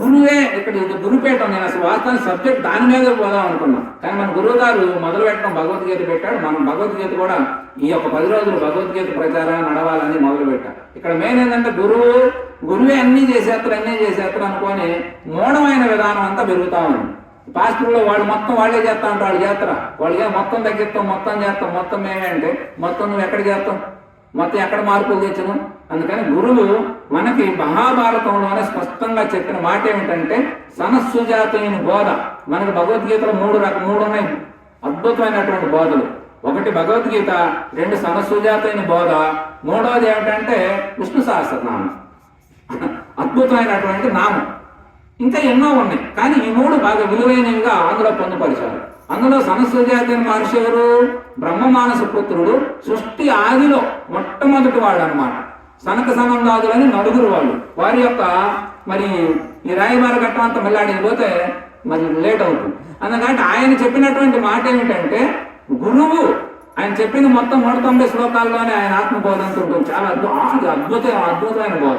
గురువే ఇక్కడ గురుపేట నేను అసలు వాస్తవానికి సబ్జెక్ట్ దాని మీద పోదాం అనుకున్నాం. కానీ మన గురువు గారు మొదలు పెట్టడం భగవద్గీత పెట్టాడు. మనం భగవద్గీత కూడా ఈ యొక్క పది రోజులు భగవద్గీత ప్రచారం నడవాలని మొదలు పెట్టాం. ఇక్కడ మెయిన్ ఏంటంటే గురువు గురువే అన్నీ చేసేస్తారు అన్నీ చేసేస్తారు అనుకొని మూఢమైన విధానం అంతా పెరుగుతా ఉంది. పాస్టర్లో వాళ్ళు మొత్తం వాళ్ళే చేస్తా ఉంటారు వాళ్ళు చేస్తారా వాళ్ళు మొత్తం తగ్గిస్తాం మొత్తం చేస్తాం మొత్తం మేమే అంటే మొత్తం నువ్వు ఎక్కడ చేస్తాం మొత్తం ఎక్కడ మార్పులు తెచ్చను? అందుకని గురువు మనకి మహాభారతంలోనే స్పష్టంగా చెప్పిన మాట ఏమిటంటే సనస్సుజాతైన బోధ. మనకి భగవద్గీతలో మూడు రకం మూడు ఉన్నాయి. అద్భుతమైనటువంటి బోధలు. ఒకటి భగవద్గీత రెండు సనస్సుజాతైన బోధ మూడవది ఏమిటంటే విష్ణు సహస్రనామం. అద్భుతమైనటువంటి నామం. ఇంకా ఎన్నో ఉన్నాయి. కానీ ఈ మూడు బాగా విలువైనవిగా అందులో పొందుపరిచారు. అందులో సనస్వజాతి మహర్షి ఎవరు? బ్రహ్మమానస పుత్రుడు. సృష్టి ఆదిలో మొట్టమొదటి వాడు అనమాట సనక సనందాదులని నలుగురు వాళ్ళు. వారి యొక్క మరి ఈ రాయబార ఘట్టం అంతా మళ్ళీ పోతే మరి లేట్ అవుతుంది. అందుకంటే ఆయన చెప్పినటువంటి మాట ఏమిటంటే గురువు ఆయన చెప్పింది మొత్తం నూట తొంభై శ్లోకాల్లోనే ఆయన ఆత్మబోధంతో ఉంటుంది. చాలా అద్భుత అద్భుత అద్భుతమైన బోధ.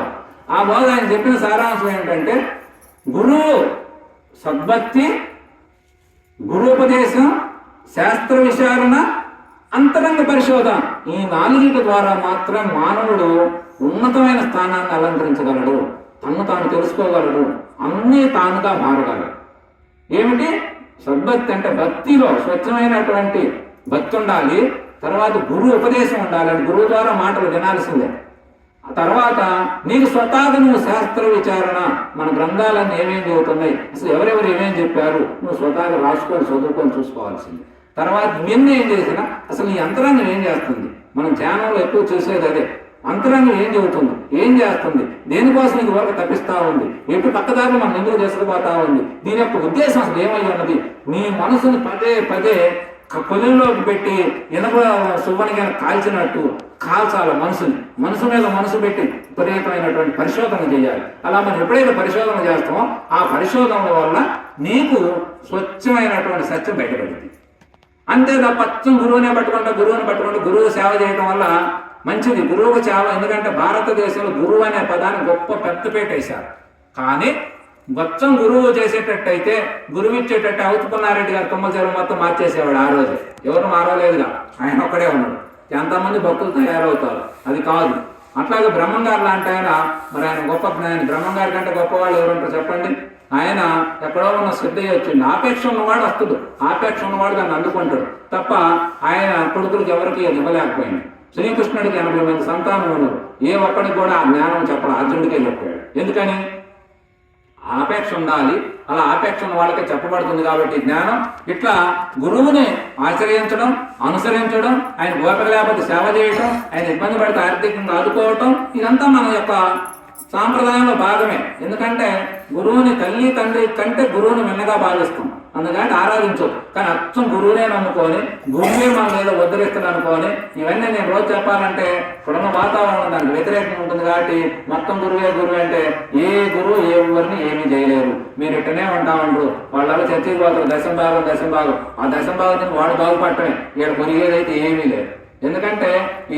ఆ బోధ ఆయన చెప్పిన సారాంశం ఏంటంటే గురువు సద్భక్తి గురుపదేశం శాస్త్ర విచారణ అంతరంగ పరిశోధన ఈ నాలుగిటి ద్వారా మాత్రం మానవుడు ఉన్నతమైన స్థానాన్ని అలంకరించగలడు తను తాను తెలుసుకోగలడు అన్నీ తానుగా మారగలడు. ఏమిటి? సద్భక్తి అంటే భక్తిలో స్వచ్ఛమైనటువంటి భక్తి ఉండాలి తర్వాత గురువు ఉపదేశం ఉండాలి అంటే గురువు ద్వారా మాటలు వినాల్సిందే. తర్వాత నీకు స్వతహాగా నువ్వు శాస్త్ర విచారణ మన గ్రంథాలన్నీ ఏమేం చదువుతున్నాయి అసలు ఎవరెవరు ఏమేం చెప్పారు? నువ్వు స్వతహాగా రాసుకొని చదువుకొని చూసుకోవాల్సింది. తర్వాత నిన్న ఏం చేసినా అసలు నీ యంత్రాంగం ఏం చేస్తుంది? మనం ధ్యానంలో ఎక్కువ చూసేది అదే. అంతరంగం ఏం చెబుతుంది ఏం చేస్తుంది? దేనికోసం ఇది వరకు తప్పిస్తా ఉంది? ఎటు పక్కదారి మనం ఎందుకు తీసుకుపోతా ఉంది? దీని యొక్క ఉద్దేశం అసలు ఏమై ఉన్నది? నీ మనసుని పదే పదే పొలంలోకి పెట్టి ఇనప సువ్వనిగా కాల్చినట్టు కాల్చాలి మనసుని. మనసు మీద మనసు పెట్టి విపరీతమైనటువంటి పరిశోధన చేయాలి. అలా మనం ఎప్పుడైతే పరిశోధన చేస్తామో ఆ పరిశోధన వల్ల నీకు స్వచ్ఛమైనటువంటి సత్యం బయటపడింది. అంతే తప్ప అచ్చం గురువునే పట్టుకుంటా గురువుని పట్టుకుంటా గురువు సేవ చేయడం వల్ల మంచిది. గురువుకు సేవ ఎందుకంటే భారతదేశంలో గురువు అనే పదాన్ని గొప్ప పెద్దపేట వేశారు. కానీ మొత్తం గురువు చేసేటట్టయితే గురువు ఇచ్చేటట్టు అవుతుకున్నారెడ్డి గారు తుమ్మల మొత్తం మార్చేసేవాడు ఆ రోజు. ఎవరు మారలేదుగా ఆయన ఒక్కడే ఉన్నాడు. ఎంతమంది భక్తులు తయారవుతారు? అది కాదు. అట్లాగే బ్రహ్మం గారు లాంటి ఆయన మరి ఆయన గొప్ప జ్ఞాని. బ్రహ్మం గారి కంటే గొప్పవాళ్ళు ఎవరుంటారు చెప్పండి. ఆయన ఎక్కడో ఉన్న శ్రద్ధ వచ్చింది. ఆపేక్ష ఉన్నవాడు వస్తుడు ఆపేక్ష ఉన్నవాడు దాన్ని అందుకుంటాడు. తప్ప ఆయన కొడుకులకి ఎవరికి అది ఇవ్వలేకపోయింది. శ్రీకృష్ణుడికి ఎనభై మంది సంతానం ఉన్నారు. ఏ ఒక్కడికి కూడా ఆ జ్ఞానం చెప్పడం. అర్జునుడికే చెప్పాడు. ఎందుకని? ఆపేక్ష ఉండాలి. అలా ఆపేక్ష ఉన్న వాళ్ళకే చెప్పబడుతుంది కాబట్టి జ్ఞానం ఇట్లా గురువుని ఆశ్రయించడం అనుసరించడం ఆయన గోపిక లేకపోతే సేవ చేయటం ఆయన ఇబ్బంది పడితే ఆర్థికంగా ఆదుకోవటం ఇదంతా మన యొక్క సాంప్రదాయంలో భాగమే. ఎందుకంటే గురువుని తల్లి తండ్రి కంటే గురువుని మిన్నగా భావిస్తాం అందుకని ఆరాధించదు కానీ అచ్చం గురువునే నమ్ముకొని గురువే మన ఏదో ఉద్ధరిస్తుంది అనుకోని ఇవన్నీ నేను రోజు చెప్పాలంటే ఇప్పుడున్న వాతావరణం దానికి వ్యతిరేకంగా ఉంటుంది కాబట్టి మొత్తం గురువే గురువు అంటే ఏ గురువు ఏ ఎవరిని ఏమీ చేయలేరు. మీరు ఇట్టనే ఉంటా ఉండరు. వాళ్ళ చర్చకి పోతారు దశం భాగం దశం భాగం ఆ దశం భాగం వాడు బాగుపడటమే. ఇక్కడ కొరిగేదైతే ఏమీ లేదు.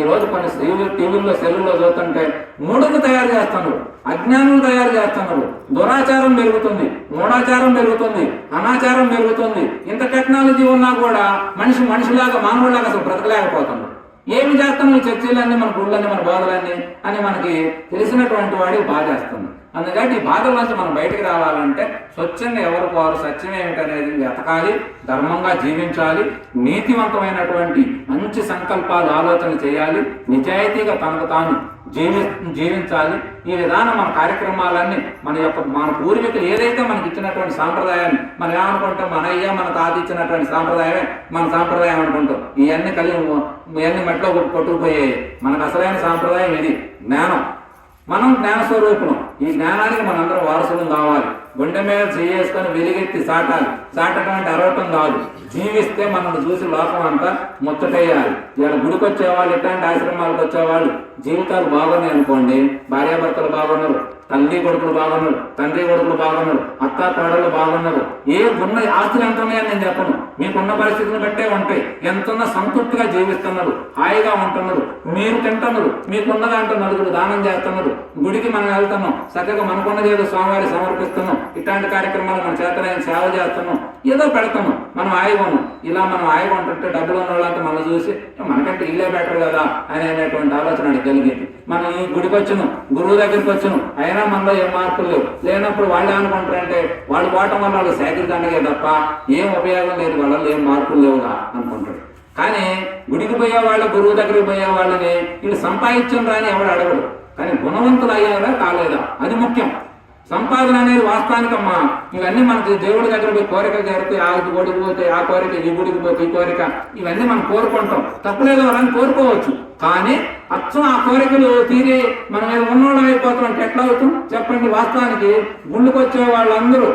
రోజు కొన్ని టీవీ టీవీల్లో సెల్లుల్లో చూస్తుంటే మూడును తయారు చేస్తున్నారు అజ్ఞానం తయారు చేస్తున్నారు దురాచారం పెరుగుతుంది మూఢాచారం పెరుగుతుంది అనాచారం పెరుగుతుంది. ఇంత టెక్నాలజీ ఉన్నా కూడా మనిషి మనిషిలాగా మానవులాగా అసలు బ్రతకలేకపోతున్నారు ఏమి చేస్తాం ఈ చర్చలన్నీ మన గుళ్ళన్నీ మన బాధలన్నీ అని మనకి తెలిసినటువంటి వాడికి బాధ చేస్తుంది అందుకని ఈ బాధల నుంచి మనం బయటికి రావాలంటే స్వచ్ఛంగా ఎవరు వారు సత్యం ఏమిటనేది వెతకాలి ధర్మంగా జీవించాలి నీతివంతమైనటువంటి మంచి సంకల్పాలు ఆలోచన చేయాలి నిజాయితీగా తనకు తాను జీవి జీవించాలి. ఈ విధానం మన కార్యక్రమాలన్నీ మన యొక్క మన పూర్వీకులు ఏదైతే మనకి ఇచ్చినటువంటి సాంప్రదాయాన్ని మనం ఏమనుకుంటాం మన అయ్యా మన తాత ఇచ్చినటువంటి సాంప్రదాయమే మన సాంప్రదాయం అనుకుంటాం. ఇవన్నీ కలిగి ఇవన్నీ మట్టిలో కొట్టుకుపోయాయి. మనకు అసలైన సాంప్రదాయం ఇది జ్ఞానం. మనం జ్ఞాన స్వరూపులం ఈ జ్ఞానానికి మనందరం వారసులం కావాలి. గుండె మీద చేసుకొని వెలిగెత్తి సాటాలి చాటడం అంటే అరవటం కాదు. జీవిస్తే మనల్ని చూసి లోకం అంతా ముచ్చటేయాలి. ఇలా గుడికి వచ్చేవాళ్ళు ఇట్లాంటి ఆశ్రమాలకు వచ్చేవాళ్ళు జీవితాలు బాగున్నాయి అనుకోండి. భార్యాభర్తలు బాగున్నారు తల్లి కొడుకులు బాగున్నారు తండ్రి కొడుకులు బాగున్నారు అత్త కోడలు బాగున్నారు. ఏ ఉన్న ఆస్తులు ఎంత ఉన్నాయని నేను చెప్పను. మీకున్న పరిస్థితిని బట్టే ఉంటాయి. ఎంతున్న సంతృప్తిగా జీవిస్తున్నారు. హాయిగా ఉంటున్నారు. మీరు తింటున్నారు. మీకున్న దాంట్లో నలుగురు దానం చేస్తున్నారు. గుడికి మనం వెళ్తున్నాం. చక్కగా మనకున్నది ఏదో స్వామివారి సమర్పిస్తున్నాం. ఇట్లాంటి కార్యక్రమాలు మన చేత సేవ చేస్తున్నాం. ఏదో పెడతాము. మనం హాయిగా ఇలా మనం హాయిగా ఉంటుంటే డబ్బులు ఉన్న వాళ్ళంతా మనం చూసి మనకంటే ఇల్లే బెటర్ కదా అని అనేటువంటి ఆలోచన కలిగేది కలిగింది. మనం ఈ గుడికి వచ్చును గురువు దగ్గరికి వచ్చును. అయినా మనలో ఏం మార్పులు లేవు. లేనప్పుడు వాళ్ళు అనుకుంటారంటే వాళ్ళు పోవటం వల్ల వాళ్ళు సేకరిదండగే తప్ప ఏం ఉపయోగం లేదు. వాళ్ళలో ఏం మార్పులు లేవుగా అనుకుంటాడు కానీ గుడికి పోయే వాళ్ళు గురువు దగ్గరికి పోయే వాళ్ళని వీళ్ళు సంపాదించం రాని ఎవడు అడగడు. కానీ గుణవంతులు అయ్యారా కాలేదా? అది ముఖ్యం. సంపాదన అనేది వాస్తవానికమ్మా. ఇవన్నీ మనకి దేవుడి దగ్గర పోయి కోరికలు జరుగుతాయి ఆ గుడికి పోతే ఆ కోరిక ఈ గుడికి పోతే ఈ కోరిక ఇవన్నీ మనం కోరుకుంటాం. తప్పులేదు వాళ్ళని కోరుకోవచ్చు. కానీ అచ్చం ఆ కోరికలు తీరి మనం మీద ఉన్నోళ్ళం అయిపోతాం అంటే ఎట్లా అవుతాం? చెప్పండి. వాస్తవానికి గుళ్ళకి వచ్చే వాళ్ళందరూ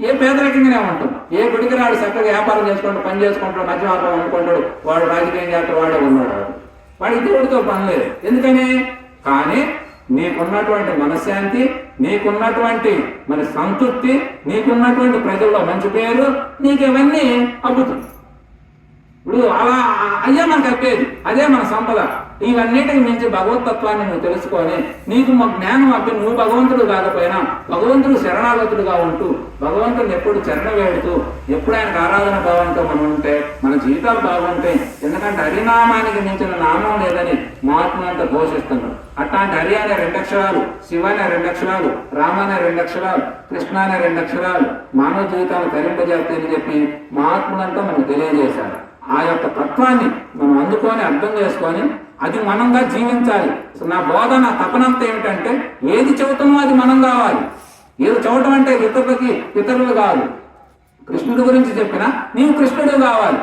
ఏ పేదరికంగానే ఉంటాం. ఏ గుడికి రాడు చక్కగా వ్యాపారం చేసుకుంటూ పని చేసుకుంటాడు మధ్య వ్యాపారం అనుకుంటాడు. వాడు రాజకీయం చేస్తాడు వాడే ఉన్నాడు. వాడికి దేవుడితో పని లేదు. ఎందుకని? కానీ నీకున్నటువంటి మనశ్శాంతి నీకున్నటువంటి మరి సంతృప్తి నీకున్నటువంటి ప్రజల్లో మంచి పేరు నీకు ఇవన్నీ అబ్బుతుంది ఇప్పుడు అలా అయ్యే మనకు అప్పేది. అదే మన సంపద. ఇవన్నిటికి మించి భగవతత్వాన్ని నువ్వు తెలుసుకొని నీకు మా జ్ఞానం అప్పి నువ్వు భగవంతుడు కాకపోయినా భగవంతుడు శరణాగతుడుగా ఉంటూ భగవంతుడిని ఎప్పుడు చరణ వేడుతూ ఎప్పుడు ఆయనకు ఆరాధన భావంతో మనం ఉంటే మన జీవితాలు బాగుంటాయి ఎందుకంటే హరినామానికి మించిన నామం లేదని మహాత్మంత ఘోషిస్తున్నాడు అట్లాంటి హరి అనే రెండు అక్షరాలు శివ అనే రెండు అక్షరాలు రామ అనే రెండు అక్షరాలు కృష్ణ అనే రెండు అక్షరాలు మానవ జీవితాలు తరింపజేస్తాయని చెప్పి మహాత్ములంతా మనకు తెలియజేశారు. ఆ యొక్క తత్వాన్ని మనం అందుకొని అర్థం చేసుకొని అది మనంగా జీవించాలి. నా బోధ నా తపనంత ఏమిటంటే ఏది చెబుతామో అది మనం కావాలి. ఏది చెబుతాం అంటే ఇతరులకి ఇతరులు కాదు. కృష్ణుడి గురించి చెప్పినా నీవు కృష్ణుడు కావాలి.